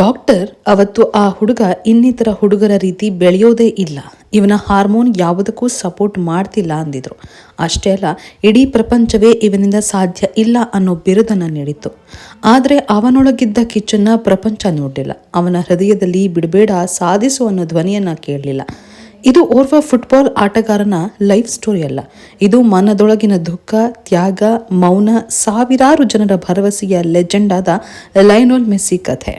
Doctor ಅವತ್ತು ಆ ಹುಡುಗ ಇನ್ನಿತರ ಹುಡುಗರ ರೀತಿ ಬೆಳೆಯೋದೇ ಇಲ್ಲ. ಇವನ ಹಾರ್ಮೋನ್ ಯಾವುದಕ್ಕೂ ಸಪೋರ್ಟ್ ಮಾಡ್ತಿಲ್ಲ ಅಂದಿದ್ರು. ಅಷ್ಟೇ ಅಲ್ಲ, ಇಡೀ ಪ್ರಪಂಚವೇ ಇವನಿಂದ ಸಾಧ್ಯ ಇಲ್ಲ ಅನ್ನೋ ಬಿರುದನ್ನು ನೀಡಿತ್ತು. ಆದರೆ ಅವನೊಳಗಿದ್ದ ಕಿಚ್ಚನ್ನ ಪ್ರಪಂಚ ನೋಡಲಿಲ್ಲ. ಅವನ ಹೃದಯದಲ್ಲಿ ಬಿಡಬೇಡ ಸಾಧಿಸು ಅನ್ನೋ ಧ್ವನಿಯನ್ನ ಕೇಳಲಿಲ್ಲ. ಇದು ಓರ್ವ ಫುಟ್ಬಾಲ್ ಆಟಗಾರನ ಲೈಫ್ ಸ್ಟೋರಿ ಅಲ್ಲ. ಇದು ಮನದೊಳಗಿನ ದುಃಖ, ತ್ಯಾಗ, ಮೌನ, ಸಾವಿರಾರು ಜನರ ಭರವಸೆಯ ಲೆಜೆಂಡ್ ಆದ ಲೈನೋಲ್ ಮೆಸ್ಸಿ ಕಥೆ.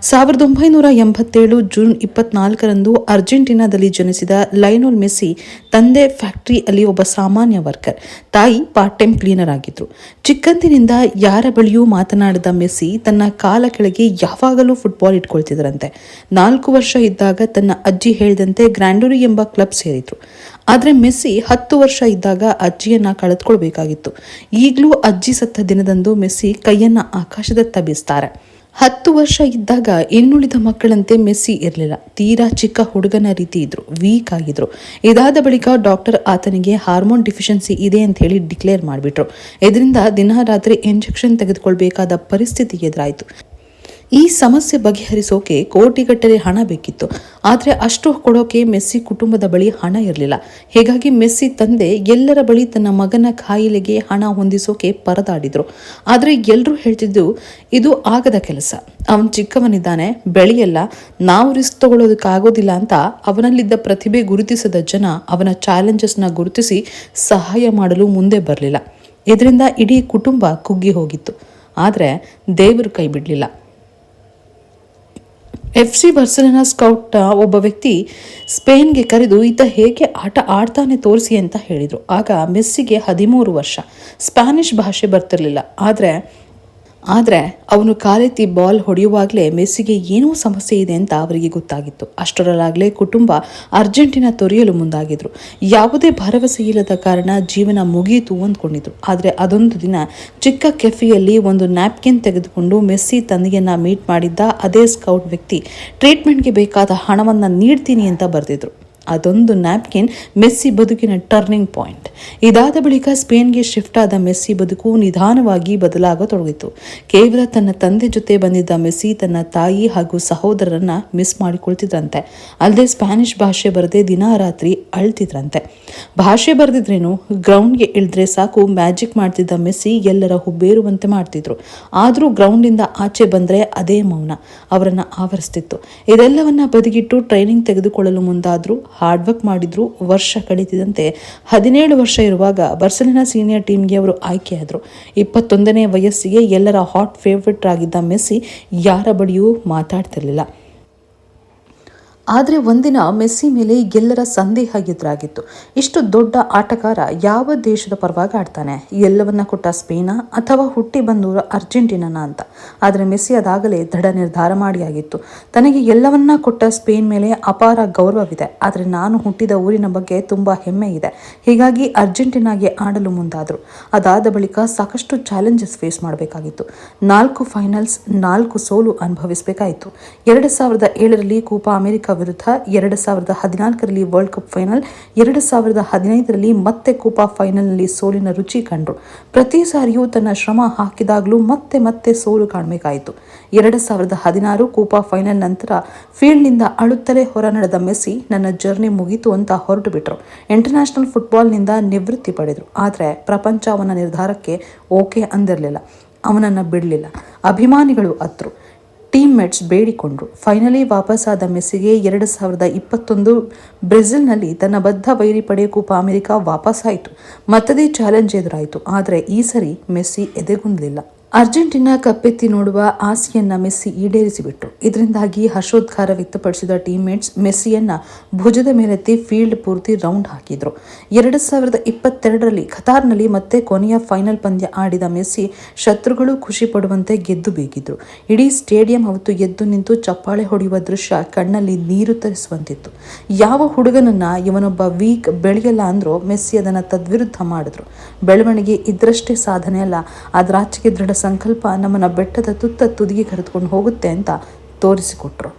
ಸಾವಿರದ ಒಂಬೈನೂರ ಎಂಬತ್ತೇಳು ಜೂನ್ ಇಪ್ಪತ್ನಾಲ್ಕರಂದು ಅರ್ಜೆಂಟೀನಾದಲ್ಲಿ ಜನಿಸಿದ ಲೈನೋಲ್ ಮೆಸ್ಸಿ ತಂದೆ ಫ್ಯಾಕ್ಟರಿಯಲ್ಲಿ ಒಬ್ಬ ಸಾಮಾನ್ಯ ವರ್ಕರ್. ತಾಯಿ ಪಾರ್ಟ್ ಟೈಮ್ ಕ್ಲೀನರ್ ಆಗಿದ್ರು. ಚಿಕ್ಕಂದಿನಿಂದ ಯಾರ ಬಳಿಯೂ ಮಾತನಾಡಿದ ಮೆಸ್ಸಿ ತನ್ನ ಕಾಲ ಕೆಳಗೆ ಯಾವಾಗಲೂ ಫುಟ್ಬಾಲ್ ಇಟ್ಕೊಳ್ತಿದ್ರಂತೆ ನಾಲ್ಕು ವರ್ಷ ಇದ್ದಾಗ ತನ್ನ ಅಜ್ಜಿ ಹೇಳಿದಂತೆ ಗ್ರ್ಯಾಂಡೋರಿ ಎಂಬ ಕ್ಲಬ್ ಸೇರಿದ್ರು. ಆದರೆ ಮೆಸ್ಸಿ ಹತ್ತು ವರ್ಷ ಇದ್ದಾಗ ಅಜ್ಜಿಯನ್ನ ಕಳೆದುಕೊಳ್ಬೇಕಾಗಿತ್ತು. ಈಗಲೂ ಅಜ್ಜಿ ಸತ್ತ ದಿನದಂದು ಮೆಸ್ಸಿ ಕೈಯನ್ನ ಆಕಾಶದತ್ತ ಬೀಸ್ತಾರೆ. ಹತ್ತು ವರ್ಷ ಇದ್ದಾಗ ಇನ್ನುಳಿದ ಮಕ್ಕಳಂತೆ ಮೆಸ್ಸಿ ಇರಲಿಲ್ಲ. ತೀರಾ ಚಿಕ್ಕ ಹುಡುಗನ ರೀತಿ ಇದ್ರು ವೀಕ್ ಆಗಿದ್ರು. ಇದಾದ ಬಳಿಕ ಡಾಕ್ಟರ್ ಆತನಿಗೆ ಹಾರ್ಮೋನ್ ಡಿಫಿಷಿಯನ್ಸಿ ಇದೆ ಅಂತ ಹೇಳಿ ಡಿಕ್ಲೇರ್ ಮಾಡಿಬಿಟ್ರು. ಇದರಿಂದ ದಿನ ರಾತ್ರಿ ಇಂಜೆಕ್ಷನ್ ತೆಗೆದುಕೊಳ್ಬೇಕಾದ ಪರಿಸ್ಥಿತಿ ಎದುರಾಯಿತು. ಈ ಸಮಸ್ಯೆ ಬಗೆಹರಿಸೋಕೆ ಕೋಟಿಗಟ್ಟಲೆ ಹಣ ಬೇಕಿತ್ತು. ಆದರೆ ಅಷ್ಟು ಕೊಡೋಕೆ ಮೆಸ್ಸಿ ಕುಟುಂಬದ ಬಳಿ ಹಣ ಇರಲಿಲ್ಲ. ಹೀಗಾಗಿ ಮೆಸ್ಸಿ ತಂದೆ ಎಲ್ಲರ ಬಳಿ ತನ್ನ ಮಗನ ಕಾಯಿಲೆಗೆ ಹಣ ಹೊಂದಿಸೋಕೆ ಪರದಾಡಿದ್ರು. ಆದರೆ ಎಲ್ಲರೂ ಹೇಳ್ತಿದ್ದು, ಇದು ಆಗದ ಕೆಲಸ. ಅವನು ಚಿಕ್ಕವನಿದ್ದಾನೆ, ಬೆಳೆಯಲ್ಲ. ನಾವು ರಿಸ್ಕ್ ತಗೊಳ್ಳೋದಕ್ಕಾಗೋದಿಲ್ಲ ಅಂತ ಅವನಲ್ಲಿದ್ದ ಪ್ರತಿಭೆ ಗುರುತಿಸದ ಜನ ಅವನ ಚಾಲೆಂಜಸ್ನ ಗುರುತಿಸಿ ಸಹಾಯ ಮಾಡಲು ಮುಂದೆ ಬರಲಿಲ್ಲ. ಇದರಿಂದ ಇಡೀ ಕುಟುಂಬ ಕುಗ್ಗಿ ಹೋಗಿತ್ತು. ಆದರೆ ದೇವರು ಕೈ ಬಿಡಲಿಲ್ಲ. ಎಫ್ ಸಿ ಬರ್ಸಲಿನ ಸ್ಕೌಟ್ನ ಒಬ್ಬ ವ್ಯಕ್ತಿ ಸ್ಪೇನ್ಗೆ ಕರೆದು, ಈತ ಹೇಗೆ ಆಟ ಆಡ್ತಾನೆ ತೋರಿಸಿ ಅಂತ ಹೇಳಿದರು. ಆಗ ಮೆಸ್ಸಿಗೆ ಹದಿಮೂರು ವರ್ಷ. ಸ್ಪ್ಯಾನಿಷ್ ಭಾಷೆ ಬರ್ತಿರಲಿಲ್ಲ. ಆದರೆ ಆದರೆ ಅವನು ಕಾಲೆತ್ತಿ ಬಾಲ್ ಹೊಡೆಯುವಾಗಲೇ ಮೆಸ್ಸಿಗೆ ಏನೋ ಸಮಸ್ಯೆ ಇದೆ ಅಂತ ಅವರಿಗೆ ಗೊತ್ತಾಗಿತ್ತು. ಅಷ್ಟರಲ್ಲಾಗಲೇ ಕುಟುಂಬ ಅರ್ಜೆಂಟಿನಾ ತೊರೆಯಲು ಮುಂದಾಗಿದ್ರು. ಯಾವುದೇ ಭರವಸೆ ಇಲ್ಲದ ಕಾರಣ ಜೀವನ ಮುಗಿಯಿತು ಅಂದ್ಕೊಂಡಿದ್ರು. ಆದರೆ ಅದೊಂದು ದಿನ ಚಿಕ್ಕ ಕೆಫೆಯಲ್ಲಿ ಒಂದು ನ್ಯಾಪ್ಕಿನ್ ತೆಗೆದುಕೊಂಡು ಮೆಸ್ಸಿ ತಂದೆಯನ್ನು ಮೀಟ್ ಮಾಡಿದ್ದ ಅದೇ ಸ್ಕೌಟ್ ವ್ಯಕ್ತಿ, ಟ್ರೀಟ್ಮೆಂಟ್ಗೆ ಬೇಕಾದ ಹಣವನ್ನು ನೀಡ್ತೀನಿ ಅಂತ ಬರೆದಿದ್ರು. ಅದೊಂದು ನ್ಯಾಪ್ಕಿನ್ ಮೆಸ್ಸಿ ಬದುಕಿನ ಟರ್ನಿಂಗ್ ಪಾಯಿಂಟ್ ಇದಾದ ಬಳಿಕ ಸ್ಪೇನ್ಗೆ ಶಿಫ್ಟ್ ಆದ ಮೆಸ್ಸಿ ಬದುಕು ನಿಧಾನವಾಗಿ ಬದಲಾಗತೊಡಗಿತು ಕೇವಲ ತನ್ನ ತಂದೆ ಜೊತೆ ಬಂದಿದ್ದ ಮೆಸ್ಸಿ ತನ್ನ ತಾಯಿ ಹಾಗೂ ಸಹೋದರರನ್ನ ಮಿಸ್ ಮಾಡಿಕೊಳ್ತಿದ್ರಂತೆ. ಅಲ್ಲದೆ ಸ್ಪ್ಯಾನಿಷ್ ಭಾಷೆ ಬರದೆ ದಿನ ರಾತ್ರಿ ಅಳ್ತಿದ್ರಂತೆ. ಭಾಷೆ ಬರೆದಿದ್ರೇನು? ಗ್ರೌಂಡ್ಗೆ ಇಳಿದ್ರೆ ಸಾಕು ಮ್ಯಾಜಿಕ್ ಮಾಡ್ತಿದ್ದ ಮೆಸ್ಸಿ ಎಲ್ಲರ ಹುಬ್ಬೇರುವಂತೆ ಮಾಡ್ತಿದ್ರು. ಆದರೂ ಗ್ರೌಂಡಿಂದ ಆಚೆ ಬಂದರೆ ಅದೇ ಮೌನ. ಅವರನ್ನು ಆವರಿಸ್ತಿತ್ತು. ಇದೆಲ್ಲವನ್ನ ಬದಿಗಿಟ್ಟು ಟ್ರೈನಿಂಗ್ ತೆಗೆದುಕೊಳ್ಳಲು ಮುಂದಾದ್ರು ಹಾರ್ಡ್ ವರ್ಕ್ ಮಾಡಿದ್ರು, ವರ್ಷ ಕಳೀತಿದಂತೆ ಹದಿನೇಳು ವರ್ಷ ಇರುವಾಗ ಬರ್ಸಲಿನ ಸೀನಿಯರ್ ಟೀಮ್ಗೆ ಅವರು ಆಯ್ಕೆಯಾದರು. ಇಪ್ಪತ್ತೊಂದನೇ ವಯಸ್ಸಿಗೆ ಎಲ್ಲರ ಹಾಟ್ ಫೇವ್ರೆಟ್ ಆಗಿದ್ದ ಮೆಸ್ಸಿ ಯಾರ ಬಳಿಯೂ ಮಾತಾಡ್ತಿರ್ಲಿಲ್ಲ. ಆದರೆ ಒಂದಿನ ಮೆಸ್ಸಿ ಮೇಲೆ ಎಲ್ಲರ ಸಂದೇಹ ಎದುರಾಗಿತ್ತು. ಇಷ್ಟು ದೊಡ್ಡ ಆಟಗಾರ ಯಾವ ದೇಶದ ಪರವಾಗಿ ಆಡ್ತಾನೆ? ಎಲ್ಲವನ್ನ ಕೊಟ್ಟ ಸ್ಪೇನ ಅಥವಾ ಹುಟ್ಟಿ ಬಂದೂರ ಅರ್ಜೆಂಟೀನಾನ ಅಂತ? ಆದರೆ ಮೆಸ್ಸಿ ಅದಾಗಲೇ ದೃಢ ನಿರ್ಧಾರ ಮಾಡಿಯಾಗಿತ್ತು. ತನಗೆ ಎಲ್ಲವನ್ನ ಕೊಟ್ಟ ಸ್ಪೇನ್ ಮೇಲೆ ಅಪಾರ ಗೌರವವಿದೆ. ಆದರೆ ನಾನು ಹುಟ್ಟಿದ ಊರಿನ ಬಗ್ಗೆ ತುಂಬ ಹೆಮ್ಮೆ ಇದೆ. ಹೀಗಾಗಿ ಅರ್ಜೆಂಟೀನಾಗೆ ಆಡಲು ಮುಂದಾದರು. ಅದಾದ ಬಳಿಕ ಸಾಕಷ್ಟು ಚಾಲೆಂಜಸ್ ಫೇಸ್ ಮಾಡಬೇಕಾಗಿತ್ತು. ನಾಲ್ಕು ಫೈನಲ್ಸ್ ನಾಲ್ಕು ಸೋಲು ಅನುಭವಿಸಬೇಕಾಯಿತು. ಎರಡು ಸಾವಿರದ ಏಳರಲ್ಲಿ ಕೂಪಾ ಅಮೆರಿಕ ವಿರುದ್ಧ ಎರಡು ಸಾವಿರದ ಹದಿನಾಲ್ಕರಲ್ಲಿ ವರ್ಲ್ಡ್ ಕಪ್ ಫೈನಲ್ ಎರಡು ಸಾವಿರದ ಹದಿನೈದರಲ್ಲಿ ಮತ್ತೆ ಕೋಪಾ ಫೈನಲ್ನಲ್ಲಿ ಸೋಲಿನ ರುಚಿ ಕಂಡ್ರು. ಪ್ರತಿ ಸಾರಿಯೂ ತನ್ನ ಶ್ರಮ ಹಾಕಿದಾಗಲೂ ಮತ್ತೆ ಮತ್ತೆ ಸೋಲು ಕಾಣಬೇಕಾಯಿತು. ಎರಡು ಸಾವಿರದ ಹದಿನಾರು ಕೋಪಾ ಫೈನಲ್ ನಂತರ ಫೀಲ್ಡ್ನಿಂದ ಅಳುತ್ತಲೇ ಹೊರ ನಡೆದ ಮೆಸ್ಸಿ ನನ್ನ ಜರ್ನಿ ಮುಗೀತು ಅಂತ ಹೊರಟು ಬಿಟ್ಟರು ಇಂಟರ್ನ್ಯಾಷನಲ್ ಫುಟ್ಬಾಲ್ನಿಂದ ನಿವೃತ್ತಿ ಪಡೆದರು. ಆದರೆ ಪ್ರಪಂಚ ಅವನ ನಿರ್ಧಾರಕ್ಕೆ ಓಕೆ ಅಂದಿರಲಿಲ್ಲ. ಅವನನ್ನು ಬಿಡಲಿಲ್ಲ. ಅಭಿಮಾನಿಗಳು ಅತ್ರು. ಟೀಮ್ ಮೆಟ್ಸ್ ಬೇಡಿಕೊಂಡ್ರು. ಫೈನಲಿ ವಾಪಸ್ಸಾದ ಮೆಸ್ಸಿಗೆ ಎರಡು ಸಾವಿರದ ಇಪ್ಪತ್ತೊಂದು ಬ್ರೆಜಿಲ್ನಲ್ಲಿ ತನ್ನ ಬದ್ಧ ವೈರಿ ಪಡೆ ಕೂಪ ಅಮೆರಿಕ ವಾಪಸ್ಸಾಯಿತು ಮತ್ತದೇ ಚಾಲೆಂಜ್ ಎದುರಾಯಿತು. ಆದರೆ ಈ ಸರಿ ಮೆಸ್ಸಿ ಎದೆಗುಂದಲಿಲ್ಲ. ಅರ್ಜೆಂಟೀನಾ ಕಪ್ಪೆತ್ತಿ ನೋಡುವ ಆಸೆಯನ್ನ ಮೆಸ್ಸಿ ಈಡೇರಿಸಿಬಿಟ್ರು. ಇದರಿಂದಾಗಿ ಹರ್ಷೋದ್ಗಾರ ವ್ಯಕ್ತಪಡಿಸಿದ ಟೀಮ್ಮೇಟ್ಸ್ ಮೆಸ್ಸಿಯನ್ನ ಭುಜದ ಮೇಲೆತ್ತಿ ಫೀಲ್ಡ್ ಪೂರ್ತಿ ರೌಂಡ್ ಹಾಕಿದ್ರು. ಎರಡು ಸಾವಿರದ ಇಪ್ಪತ್ತೆರಡರಲ್ಲಿ ಖತಾರ್ನಲ್ಲಿ ಮತ್ತೆ ಕೊನೆಯ ಫೈನಲ್ ಪಂದ್ಯ ಆಡಿದ ಮೆಸ್ಸಿ ಶತ್ರುಗಳು ಖುಷಿ ಪಡುವಂತೆ ಗೆದ್ದು ಬೇಕಿದ್ರು ಇಡೀ ಸ್ಟೇಡಿಯಂ ಅವತ್ತು ಎದ್ದು ನಿಂತು ಚಪ್ಪಾಳೆ ಹೊಡೆಯುವ ದೃಶ್ಯ ಕಣ್ಣಲ್ಲಿ ನೀರು ತರಿಸುವಂತಿತ್ತು. ಯಾವ ಹುಡುಗನನ್ನ ಇವನೊಬ್ಬ ವೀಕ್ ಬೆಳೆಯಲ್ಲ ಅಂದ್ರೂ ಮೆಸ್ಸಿ ಅದನ್ನು ತದ್ವಿರುದ್ಧ ಮಾಡಿದ್ರು. ಬೆಳವಣಿಗೆ ಇದ್ರಷ್ಟೇ ಸಾಧನೆ ಅಲ್ಲ ಅದರಾಚೆಗೆ ದೃಢ ಸಂಕಲ್ಪ ನಮ್ಮನ್ನು ಬೆಟ್ಟದ ತುತ್ತ ತುದಿಗೆ ಕರೆದುಕೊಂಡು ಹೋಗುತ್ತೆ ಅಂತ ತೋರಿಸಿಕೊಟ್ರು.